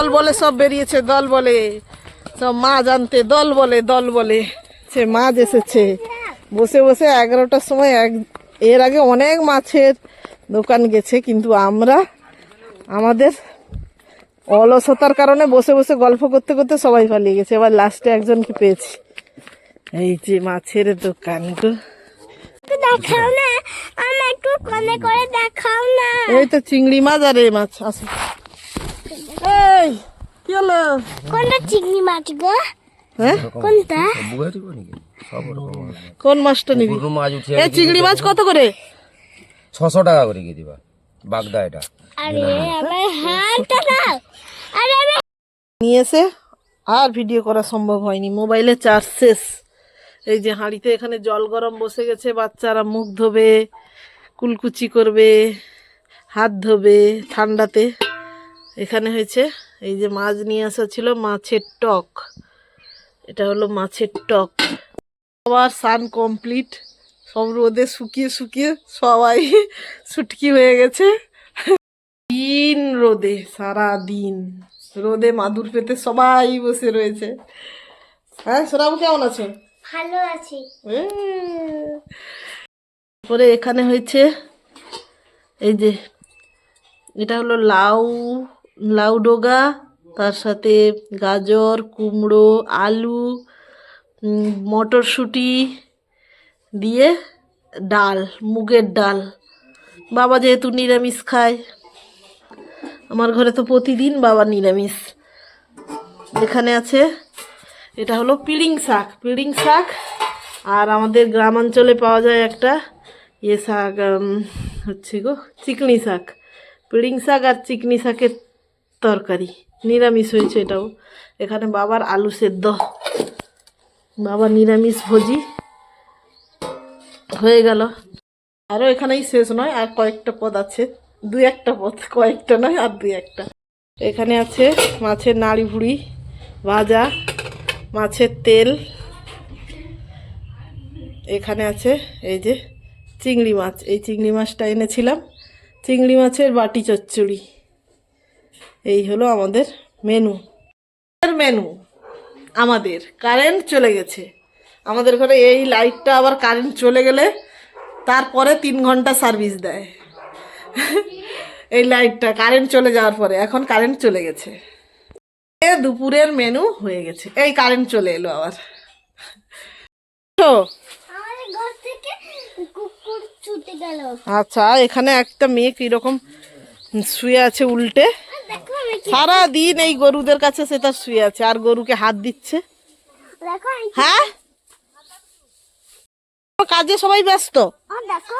দল বলে সব বেরিয়েছে দল বলে। সব মাছ আনতে দল বলে দল বলে। সে মাছ এসেছে। বসে বসে এগারোটার সময় এক এর আগে অনেক মাছের দোকান গেছে কিন্তু আমরা আমাদের অলসতার কারণে বসে বসে গল্প করতে করতে সবাই পালিয়ে গেছে। এবার লাস্টে একজনকে পেয়েছি। এই যে মাছের দোকান গো। একটু দেখাও না। আমার একটু কোনে করে দেখাও না। এই তো চিংড়ি মাছ আর এই মাছ আছে এই কি হলো কোনটা চিংড়ি মাছ গো? হ্যাঁ? কোনটা? কোন মাছটা নিবি? মাছ উঠে এই চিংড়ি মাছ কত করে? ছশো টাকা করে গিয়ে দিবা বাগদা এটা। আরে আমার হাতটা দাও। আরে আমি নিয়ে এসে আর ভিডিও করা সম্ভব হয়নি মোবাইলে চার্জ শেষ। এই যে হাঁড়িতে এখানে জল গরম বসে গেছে বাচ্চারা মুখ ধোবে কুলকুচি করবে হাত ধোবে ঠান্ডাতে। এখানে হয়েছে এই যে মাছ নিয়ে আসা ছিল মাছের টক। এটা হলো মাছের টক। আবার সান কমপ্লিট সব রোদে শুকিয়ে শুকিয়ে সবাই সুটকি হয়ে গেছে। দিন রোদে সারা দিন। রোদে মাদুর পেতে সবাই বসে রয়েছে। হ্যাঁ সোনাম কেমন আছো? ভালো আছি। এ। পরে এখানে হয়েছে এই যে এটা হলো লাউ। লাউ ডোগা, তার সাথে গাজর, কুমড়ো, আলু মটরশুঁটি দিয়ে ডাল, মুগের ডাল। বাবা যেহেতু নিরামিষ খায়, আমার ঘরে তো প্রতিদিন বাবা নিরামিষ। এখানে আছে, এটা হলো পিড়িং শাক। পিড়িং শাক, আর আমাদের গ্রামাঞ্চলে পাওয়া যায় একটা ইয়ে শাক হচ্ছে গো, চিকনি শাক। পিড়িং শাক আর চিকনি শাকের তরকারি, নিরামিষ হয়েছে এটাও। এখানে বাবার আলু সেদ্ধ। বাবা নিরামিষ ভোজি হয়ে গেল। আরও এখানেই শেষ নয়, আর কয়েকটা পদ আছে। দু একটা পদ, কয়েকটা নয়, আর দু একটা। এখানে আছে মাছের নাড়ি ভুড়ি ভাজা, মাছের তেল। এখানে আছে এই যে চিংড়ি মাছ। এই চিংড়ি মাছটা এনেছিলাম। চিংড়ি মাছের বাটি চচ্চড়ি। এই হলো আমাদের মেনু মেনু আমাদের কারেন্ট চলে গেছে। আমাদের ঘরে এই লাইটটা আবার কারেন্ট চলে গেলে তারপরে তিন ঘণ্টা সার্ভিস দেয়। এই লাইটটা কারেন্ট চলে যাওয়ার পরে এখন কারেন্ট চলে গেছে। এ দুপুরের মেনু হয়ে গেছে। এই কারেন্ট চলে এলো আবার। আচ্ছা এখানে একটা মেয়ে কীরকম শুয়ে আছে উল্টে। সারা দিন এই গরুদের কাছে সে তার শুয়ে আছে আর গরুকে হাত দিচ্ছে। হ্যাঁ? কাজে সবাই ব্যস্ত? দেখো